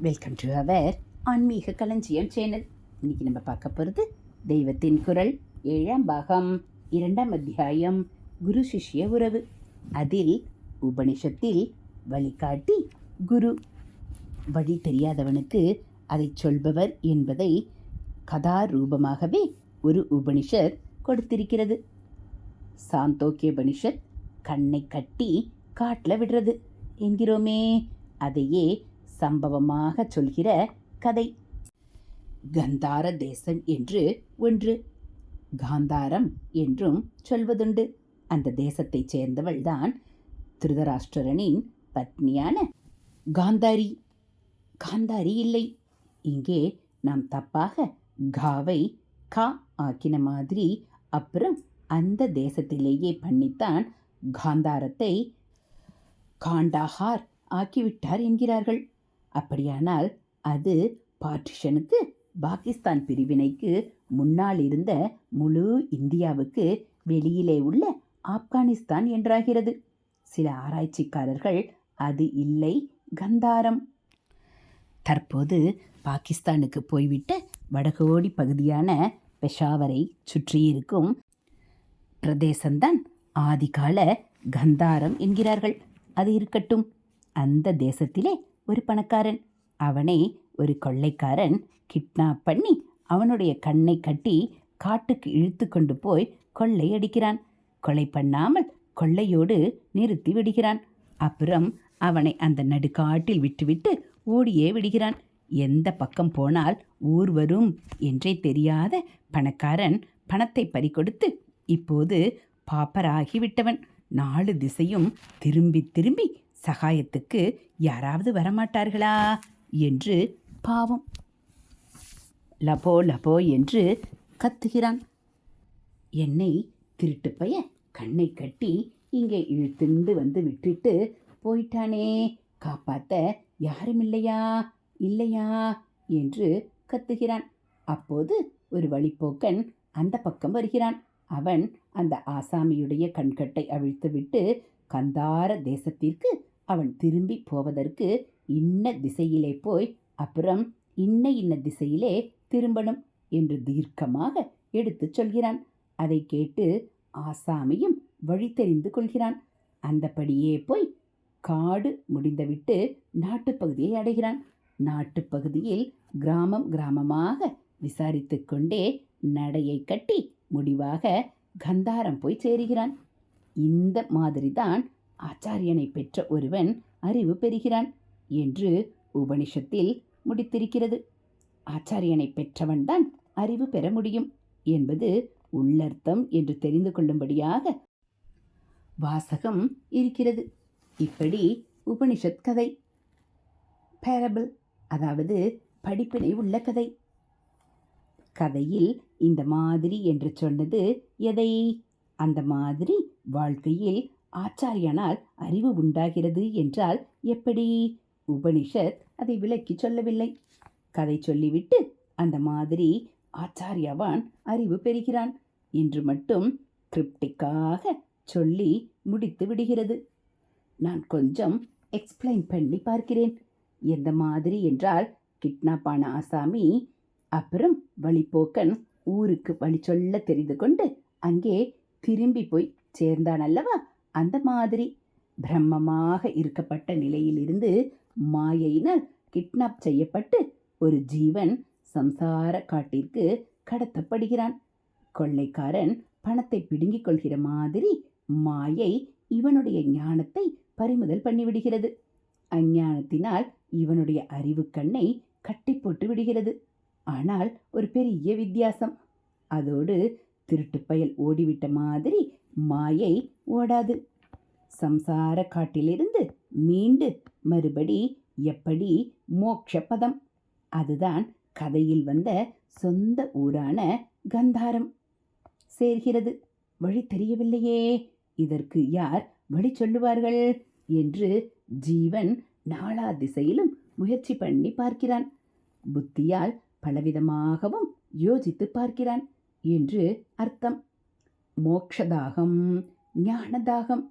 Welcome to our ஆன்மீக களஞ்சியம் channel இன்னைக்கு நம்ம பார்க்க போகிறது தெய்வத்தின் குரல். ஏழாம் பாகம் இரண்டாம் அத்தியாயம் குரு சிஷ்ய உறவு. அதில் உபனிஷத்தில் வழிகாட்டி குரு. வழி தெரியாதவனுக்கு அதை சொல்பவர் என்பதை கதாரூபமாகவே ஒரு உபனிஷத் கொடுத்திருக்கிறது. சாந்தோக்கிய உபனிஷத் கண்ணை கட்டி காட்டில் விடுறது என்கிறோமே. அதையே சம்பவமாக சொல்கிற கதை. கந்தார தேசம் என்று ஒன்று காந்தாரம் என்றும் சொல்வதுண்டு. அந்த தேசத்தைச் சேர்ந்தவள்தான் திருதராஷ்டிரனின் பத்னியான காந்தாரி. காந்தாரி இல்லை. இங்கே நாம் தப்பாக காவை கா ஆக்கின மாதிரி அப்புறம் அந்த தேசத்திலேயே பண்ணித்தான் காந்தாரத்தை காண்டாஹார் ஆக்கிவிட்டார் என்கிறார்கள். அப்படியானால் அது பார்ட்டிஷனுக்கு பாகிஸ்தான் பிரிவினைக்கு முன்னால் இருந்த முழு இந்தியாவுக்கு வெளியிலே உள்ள ஆப்கானிஸ்தான் என்றாகிறது. சில ஆராய்ச்சிக்காரர்கள் அது இல்லை கந்தாரம். தற்போது பாகிஸ்தானுக்கு போய்விட்ட வடகோடி பகுதியான பெஷாவரை சுற்றியிருக்கும் பிரதேசம்தான் ஆதிகால கந்தாரம் என்கிறார்கள். அது இருக்கட்டும் அந்த தேசத்திலே ஒரு பணக்காரன். அவனை ஒரு கொள்ளைக்காரன் கிட்னாப் பண்ணி அவனுடைய கண்ணை கட்டி காட்டுக்கு இழுத்து கொண்டு போய் கொள்ளையடிக்கிறான் கொலை பண்ணாமல் கொள்ளையோடு நிறுத்தி விடுகிறான். அப்புறம் அவனை அந்த நடுக்காட்டில் விட்டுவிட்டு ஓடியே விடுகிறான். எந்த பக்கம் போனால் ஊர் வரும் என்றே தெரியாத பணக்காரன் பணத்தை பறிகொடுத்து இப்போது பாப்பராகி விட்டவன் நாலு திசையும் திரும்பி திரும்பி சகாயத்துக்கு யாராவது வரமாட்டார்களா? என்று பாவம். லபோ லபோ என்று கத்துகிறான். என்னை திருட்டு பைய கண்ணை கட்டி இங்கே இழுத்துண்டு வந்து விட்டுட்டு போயிட்டானே. காப்பாத்த யாரும் இல்லையா இல்லையா? என்று கத்துகிறான். அப்போது ஒரு வழிப்போக்கன் அந்த பக்கம் வருகிறான். அவன் அந்த ஆசாமியுடைய கண்கட்டை அவிழ்த்துவிட்டு கந்தார தேசத்திற்கு அவன் திரும்பி போவதற்கு இன்ன திசையிலே போய் அப்புறம் இன்ன இன்ன திசையிலே திரும்பணும் என்று தீர்க்கமாக எடுத்துச் சொல்கிறான். அதை கேட்டு ஆசாமியும் வழி தெரிந்து கொள்கிறான். அந்தபடியே போய் காடு முடிந்துவிட்டு நாட்டுப்பகுதியை அடைகிறான். நாட்டுப்பகுதியில் கிராமம் கிராமமாக விசாரித்து கொண்டே நடையை கட்டி முடிவாக கந்தாரம் போய் சேருகிறான். இந்த மாதிரிதான் ஆச்சாரியனை பெற்ற ஒருவன் அறிவு பெறுகிறான் என்று உபனிஷத்தில் முடித்திருக்கிறது. ஆச்சாரியனை பெற்றவன்தான் அறிவு பெற முடியும் என்பது உள்ளர்த்தம் என்று தெரிந்து கொள்ளும்படியாக வாசகம் இருக்கிறது. இப்படி உபனிஷத் கதை பேரபிள் அதாவது படிப்பினை உள்ள கதை. கதையில் இந்த மாதிரி என்று சொன்னது எதை? அந்த மாதிரி வாழ்க்கையில் ஆச்சாரியனால் அறிவு உண்டாகிறது என்றால் எப்படி? உபனிஷத் அதை விளக்கி சொல்லவில்லை. கதை சொல்லிவிட்டு அந்த மாதிரி ஆச்சாரியவான் அறிவு பெறுகிறான் என்று மட்டும் கிரிப்டிக்காக சொல்லி முடித்து விடுகிறது. நான் கொஞ்சம் எக்ஸ்பிளைன் பண்ணி பார்க்கிறேன். எந்த மாதிரி என்றால் கிட்னாப் ஆன ஆசாமி அப்புறம் வழிப்போக்கன் ஊருக்கு வழி சொல்ல தெரிந்து கொண்டு அங்கே திரும்பி போய் சேர்ந்தான் அல்லவா? அந்த மாதிரி பிரம்மமாக இருக்கப்பட்ட நிலையிலிருந்து மாயையினால் கிட்னாப் செய்யப்பட்டு ஒரு ஜீவன் சம்சார காட்டிற்கு கடத்தப்படுகிறான். கொள்ளைக்காரன் பணத்தை பிடுங்கிக் கொள்கிற மாதிரி மாயை இவனுடைய ஞானத்தை பறிமுதல் பண்ணிவிடுகிறது. அஞ்ஞானத்தினால் இவனுடைய அறிவு கண்ணை கட்டி போட்டு விடுகிறது. ஆனால் ஒரு பெரிய வித்தியாசம். அதோடு திருட்டுப்பயல் ஓடிவிட்ட மாதிரி மாயை ஓடாது. சம்சார காட்டிலிருந்து மீண்டு மறுபடி எப்படி மோக்ஷபதம்? அதுதான் கதையில் வந்த சொந்த ஊரான கந்தாரம். சேர்கிறது. வழி தெரியவில்லையே. இதற்கு யார் வழி சொல்லுவார்கள்? என்று ஜீவன் நாலா திசையிலும் முயற்சி பண்ணி பார்க்கிறான். புத்தியால் பலவிதமாகவும் யோசித்து பார்க்கிறான் என்று அர்த்தம். மோக்ஷதாகம் ஞானதாகம்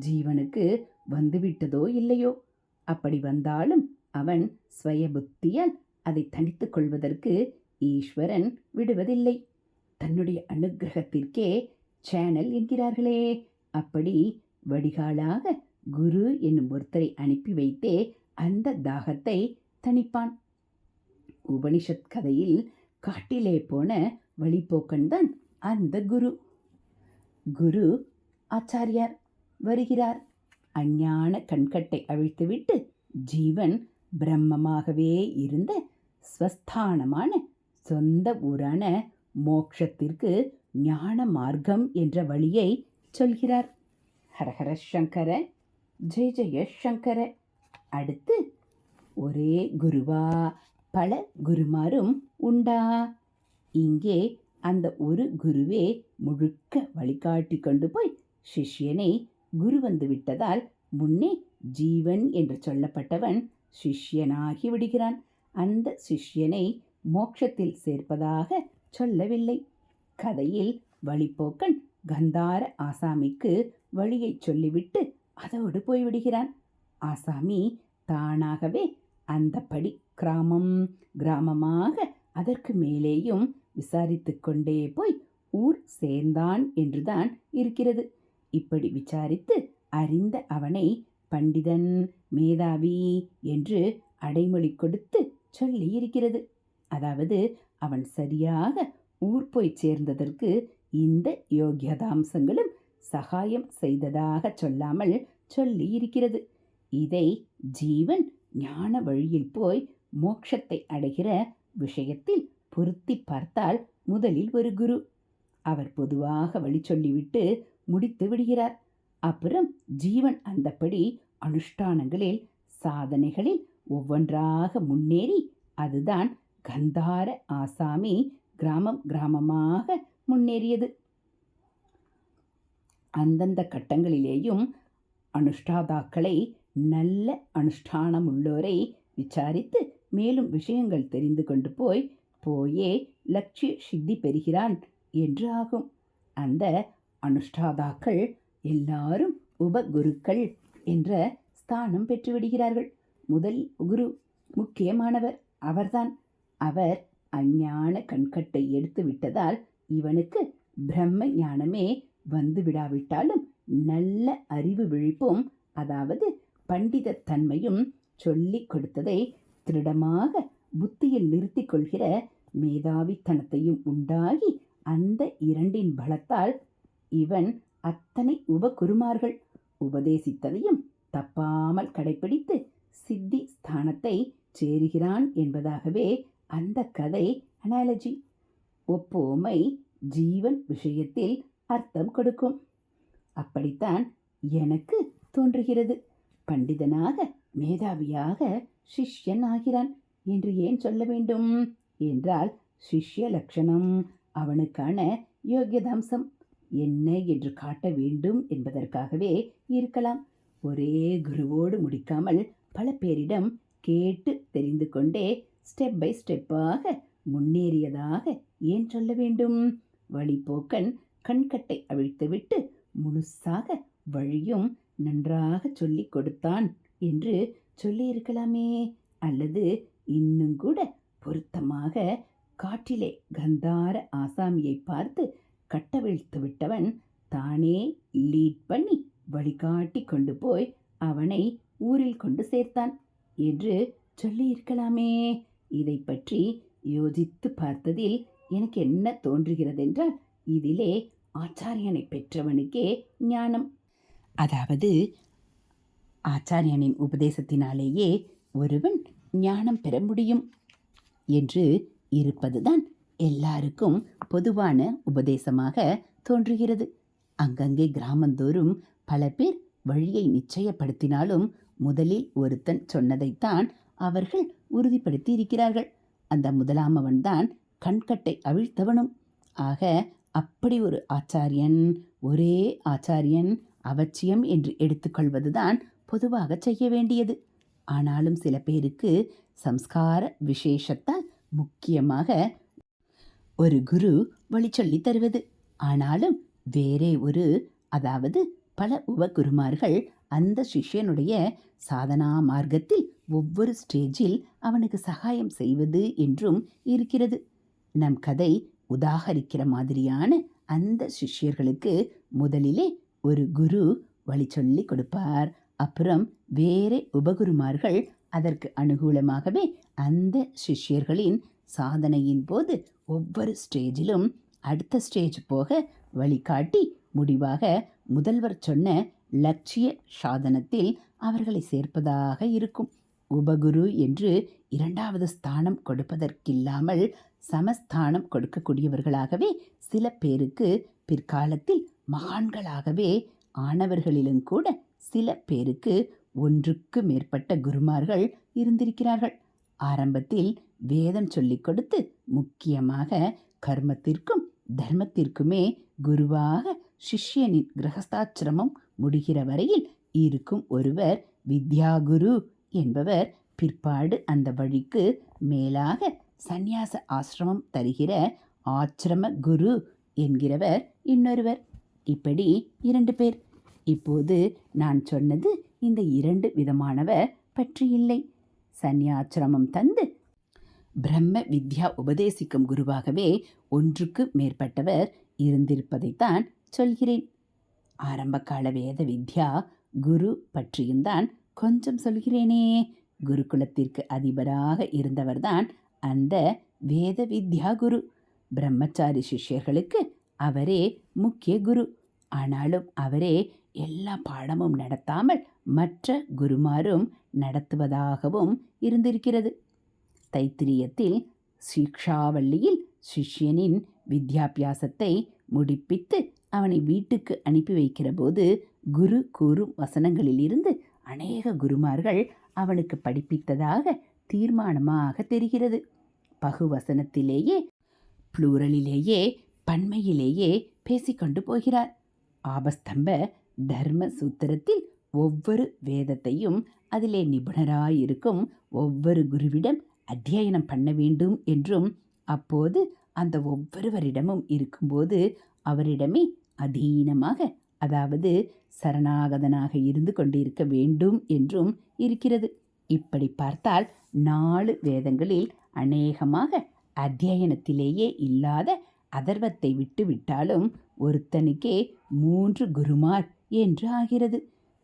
ஜீவனுக்கு வந்துவிட்டதோ இல்லையோ? அப்படி வந்தாலும் அவன் ஸ்வயபுத்தியால் அதை தனித்துக் கொள்வதற்கு ஈஸ்வரன் விடுவதில்லை. தன்னுடைய அனுக்கிரகத்திற்கே சேனல் என்கிறார்களே. அப்படி வடிகாலாக குரு என்னும் ஒருத்தரை அனுப்பி வைத்தே அந்த தாகத்தை தணிப்பான். உபனிஷத் கதையில் காட்டிலே போன வழிபோக்கன்தான் அந்த குரு. குரு ஆச்சாரியார் வருகிறார். அஞ்ஞான கண்கட்டை அவிழ்த்துவிட்டு ஜீவன் பிரம்மமாகவே இருந்த ஸ்வஸ்தானமான சொந்த ஊரான மோக்ஷத்திற்கு ஞான மார்க்கம் என்ற வழியை சொல்கிறார். ஹரஹர சங்கர ஜெய ஜெய சங்கர. அடுத்து ஒரே குருவா பல குருமாரும் உண்டா? இங்கே அந்த ஒரு குருவே முழுக்க வழிகாட்டி கொண்டு போய் சிஷ்யனை குரு வந்து விட்டதால் முன்னே ஜீவன் என்று சொல்லப்பட்டவன் சிஷ்யனாகி விடுகிறான். அந்த சிஷ்யனை மோட்சத்தில் சேர்ப்பதாக சொல்லவில்லை. கதையில் வழிப்போக்கன் கந்தார ஆசாமிக்கு வழியை சொல்லிவிட்டு அதோடு போய்விடுகிறான். ஆசாமி தானாகவே அந்தப்படி கிராமம் கிராமமாக அதற்கு மேலேயும் விசாரித்து கொண்டே போய் ஊர் சேர்ந்தான் என்றுதான் இருக்கிறது. இப்படி விசாரித்து அறிந்த அவனை பண்டிதன் மேதாவி என்று அடைமொழி கொடுத்து சொல்லி இருக்கிறது அதாவது அவன் சரியாக ஊர் போய் சேர்ந்ததற்கு இந்த யோகியதாம்சங்களும் சகாயம் செய்ததாக சொல்லாமல் சொல்லி இருக்கிறது இதை ஜீவன் ஞான வழியில் போய் மோட்சத்தை அடைகிற விஷயத்தில் பொருத்தி பார்த்தால் முதலில் ஒரு குரு. அவர் பொதுவாக வழி சொல்லிவிட்டு முடித்து விடுகிறார். அப்புறம் ஜீவன் அந்தப்படி அனுஷ்டானங்களில் சாதனைகளில் ஒவ்வொன்றாக முன்னேறி அதுதான் கந்தார ஆசாமி கிராமம் கிராமமாக முன்னேறியது. அந்தந்த கட்டங்களிலேயும் அனுஷ்டாதாக்களை நல்ல அனுஷ்டானம் உள்ளோரை விசாரித்து மேலும் விஷயங்கள் தெரிந்து கொண்டு போய் போயே லட்சிய சித்தி பெறுகிறான். என்று ஆகும். அந்த அனுஷ்டாதாக்கள் எல்லாரும் உபகுருக்கள் என்ற ஸ்தானம் பெற்றுவிடுகிறார்கள் முதல் குரு முக்கியமானவர் அவர்தான். அவர் அஞ்ஞான கண்கட்டை எடுத்து விட்டதால் இவனுக்கு பிரம்ம ஞானமே வந்து விடாவிட்டாலும் நல்ல அறிவு விழிப்பும் அதாவது பண்டிதத்தன்மையும் சொல்லிக் கொடுத்ததை திருடமாக புத்தியில் நிறுத்திக் கொள்கிற மேதாவித்தனத்தையும் உண்டாகி அந்த இரண்டின் பலத்தால் இவன் அத்தனை உபகுருமார்கள். உபதேசித்ததையும் தப்பாமல் கடைபிடித்து சித்தி ஸ்தானத்தை சேருகிறான் என்பதாகவே அந்த கதை அனாலஜி ஒப்போமை ஜீவன் விஷயத்தில் அர்த்தம் கொடுக்கும். அப்படித்தான் எனக்கு தோன்றுகிறது. பண்டிதனாக மேதாவியாக சிஷ்யன் ஆகிறான். என்று ஏன் சொல்ல வேண்டும்? என்றால் சிஷ்ய லட்சணம் அவனுக்கான யோகியதாம்சம் என்ன என்று காட்ட வேண்டும் என்பதற்காகவே இருக்கலாம். ஒரே குருவோடு முடிக்காமல் பல பேரிடம் கேட்டு தெரிந்து கொண்டே ஸ்டெப் பை ஸ்டெப்பாக முன்னேறியதாக ஏன் சொல்ல வேண்டும்? வழிப்போக்கன் கண்கட்டை அவிழ்த்துவிட்டு முழுசாக வழியும் நன்றாக சொல்லிக் கொடுத்தான் என்று சொல்லியிருக்கலாமே. அல்லது இன்னும் கூட பொருத்தமாக காட்டிலே கந்தார ஆசாமியை பார்த்து கட்டவிழ்த்து விட்டவன் தானே லீட் பண்ணி வழிகாட்டி கொண்டு போய் அவனை ஊரில் கொண்டு சேர்த்தான் என்று சொல்லியிருக்கலாமே. இதை பற்றி யோசித்து பார்த்ததில் எனக்கு என்ன தோன்றுகிறதென்றால் இதிலே ஆச்சாரியனை பெற்றவனுக்கே ஞானம். அதாவது ஆச்சாரியனின் உபதேசத்தினாலேயே ஒருவன் ஞானம் பெற முடியும் என்று இருப்பதுதான் எல்லாருக்கும் பொதுவான உபதேசமாக தோன்றுகிறது. அங்கங்கே கிராமந்தோறும் பல பேர் வழியை நிச்சயப்படுத்தினாலும் முதலில் ஒருத்தன் சொன்னதைத்தான் அவர்கள் உறுதிப்படுத்தி இருக்கிறார்கள் அந்த முதலாமவன்தான் கண்கட்டை அவிழ்த்தவனும். ஆக அப்படி ஒரு ஆச்சாரியன் ஒரே ஆச்சாரியன் அவசியம் என்று எடுத்துக்கொள்வதுதான் பொதுவாக செய்ய வேண்டியது. ஆனாலும் சில பேருக்கு சம்ஸ்கார விசேஷத்தால் முக்கியமாக ஒரு குரு வழி தருவது. ஆனாலும் வேறே ஒரு அதாவது பல உபகுருமார்கள் அந்த சிஷ்யனுடைய சாதனா மார்க்கத்தில் ஒவ்வொரு ஸ்டேஜில் அவனுக்கு சகாயம் செய்வது என்றும் இருக்கிறது. நம் கதை உதாகரிக்கிற மாதிரியான அந்த சிஷ்யர்களுக்கு முதலிலே ஒரு குரு வழி சொல்லி கொடுப்பார். அப்புறம் வேறு உபகுருமார்கள் அதற்கு அனுகூலமாகவே அந்த சிஷ்யர்களின் சாதனையின் போது ஒவ்வொரு ஸ்டேஜிலும் அடுத்த ஸ்டேஜ் போக வழிகாட்டி முடிவாக முதல்வர் சொன்ன லட்சிய சாதனத்தில் அவர்களை சேர்ப்பதாக இருக்கும். உபகுரு என்று இரண்டாவது ஸ்தானம் கொடுப்பதற்கில்லாமல் சமஸ்தானம் கொடுக்கக்கூடியவர்களாகவே சில பேருக்கு பிற்காலத்தில் மகான்களாகவே ஆனவர்களிலும் கூட சில பேருக்கு ஒன்றுக்கு மேற்பட்ட குருமார்கள் இருந்திருக்கிறார்கள். ஆரம்பத்தில் வேதம் சொல்லிக் கொடுத்து முக்கியமாக கர்மத்திற்கும் தர்மத்திற்குமே குருவாக சிஷ்யனின் கிரகஸ்தாச்சிரமம் முடிகிற வரையில் இருக்கும் ஒருவர் வித்யாகுரு என்பவர் பிற்பாடு அந்த வழிக்கு மேலாக சந்நியாச ஆசிரமம் தருகிற ஆச்சிரம குரு என்கிறவர் இன்னொருவர். இப்படி இரண்டு பேர். இப்போது நான் சொன்னது இந்த இரண்டு விதமானவர் பற்றி இல்லை சந்நியாசிரமம் தந்து பிரம்ம வித்யா உபதேசிக்கும் குருவாகவே ஒன்றுக்கு மேற்பட்டவர் இருந்திருப்பதைத்தான் சொல்கிறேன். ஆரம்பகால வேத வித்யா குரு பற்றியும் தான் கொஞ்சம் சொல்கிறேனே. குருகுலத்திற்கு அதிபராக இருந்தவர்தான் அந்த வேத வித்யா குரு. பிரம்மச்சாரி சிஷ்யர்களுக்கு அவரே முக்கிய குரு. ஆனாலும் அவரே எல்லா பாடமும் நடத்தாமல் மற்ற குருமாரும் நடத்துவதாகவும் இருந்திருக்கிறது. தைத்திரியத்தில் சிக்ஷாவள்ளியில் சிஷ்யனின் வித்யாபியாசத்தை முடிப்பித்து அவனை வீட்டுக்கு அனுப்பி வைக்கிற போது குரு கூறும் வசனங்களிலிருந்து அநேக குருமார்கள் அவனுக்கு படிப்பித்ததாக தீர்மானமாக தெரிகிறது. பகுவசனத்திலேயே ப்ளூரலிலேயே பன்மையிலேயே பேசிக்கொண்டு போகிறார். ஆபஸ்தம்ப தர்ம சூத்திரத்தில் ஒவ்வொரு வேதத்தையும் அதிலே நிபுணராயிருக்கும் ஒவ்வொரு குருவிடம் அத்தியனம் பண்ண வேண்டும் என்றும் அப்போது அந்த ஒவ்வொருவரிடமும் இருக்கும்போது அவரிடமே அதீனமாக அதாவது சரணாகதனாக இருந்து கொண்டிருக்க வேண்டும் என்றும் இருக்கிறது. இப்படி பார்த்தால் நாலு வேதங்களில் அநேகமாக அத்தியனத்திலேயே இல்லாத அதர்வத்தை விட்டு விட்டாலும் ஒருத்தனுக்கே மூன்று குருமார் என்று ஆகிறது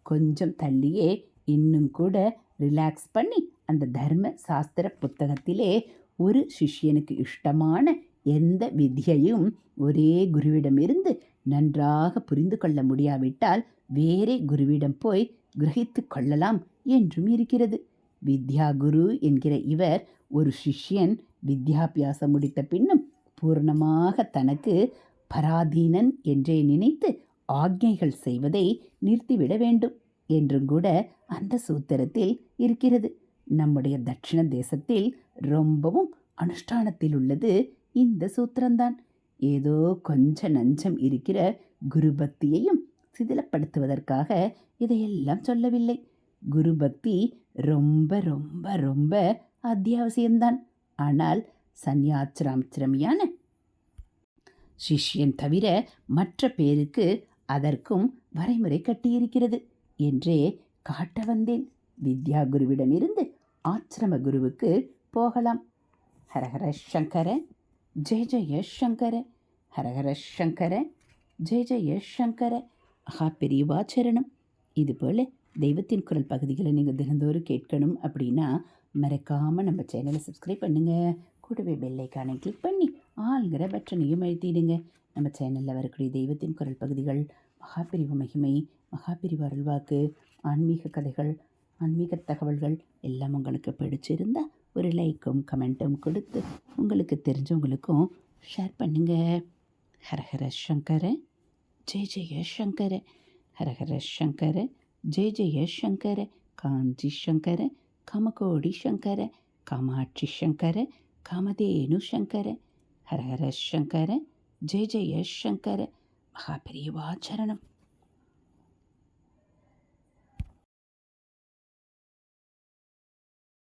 கொஞ்சம் தள்ளியே இன்னும் கூட ரிலாக்ஸ் பண்ணி அந்த தர்ம சாஸ்திர புத்தகத்திலே ஒரு சிஷ்யனுக்கு இஷ்டமான எந்த விதியையும் ஒரே குருவிடமிருந்து நன்றாக புரிந்து கொள்ள முடியாவிட்டால் வேறே குருவிடம் போய் கிரகித்து கொள்ளலாம் என்றும் இருக்கிறது. வித்யா குரு என்கிற இவர் ஒரு சிஷ்யன் வித்யாபியாசம் முடித்த பின்னும் பூர்ணமாக தனக்கு பராதீனன் என்றே நினைத்து ஆக்ஞைகள் செய்வதை நிறுத்திவிட வேண்டும் என்றும் கூட அந்த சூத்திரத்தில் இருக்கிறது. நம்முடைய தட்சிண தேசத்தில் ரொம்பவும் அனுஷ்டானத்தில் உள்ளது இந்த சூத்திரம்தான். ஏதோ கொஞ்ச நஞ்சம் இருக்கிற குருபக்தியையும் சிதிலப்படுத்துவதற்காக இதையெல்லாம் சொல்லவில்லை. குருபக்தி ரொம்ப ரொம்ப ரொம்ப அத்தியாவசியம்தான். ஆனால் சந்யாச்சிராமிச்சிரமியான சிஷ்யன் தவிர மற்ற பேருக்கு அதற்கும் வரைமுறை கட்டியிருக்கிறது என்றே காட்ட வந்தேன். வித்யா குருவிடமிருந்து ஆச்சிரம குருவுக்கு போகலாம். ஹரஹர சங்கர ஜெய ஜெய சங்கர ஹரஹர சங்கர ஜெய ஜெய சங்கர. ஆஹா பெரியவாச்சரணம் இதுபோல் தெய்வத்தின் குரல் பகுதிகளை நீங்கள் தினந்தோறும் கேட்கணும் அப்படின்னா மறக்காமல் நம்ம சேனலை சப்ஸ்கிரைப் பண்ணுங்கள் கூடவே பெல்லைக்கானை கிளிக் பண்ணி ஆளுங்கிற பட்டனையும் எழுத்திடுங்க நம்ம சேனலில் வரக்கூடிய தெய்வத்தின் குரல் பகுதிகள் மகாபிரிவு மகிமை மகாபிரிவு அருள்வாக்கு ஆன்மீக கதைகள் ஆன்மீக தகவல்கள் எல்லாம் உங்களுக்கு பிடிச்சிருந்தால் ஒரு லைக்கும் கமெண்ட்டும் கொடுத்து உங்களுக்கு தெரிஞ்சவங்களுக்கும் ஷேர் பண்ணுங்கள் ஹரஹர சங்கர ஜெய ஜெய சங்கர. ஹரஹர சங்கர ஜெய ஜெய சங்கர. காஞ்சி சங்கர கமகோடி சங்கர. காமாட்சி சங்கர காமதேனு சங்கர. ஹரஹர சங்கர ஜெய ஜெய சங்கர. மகாபிரியவாச்சரணம்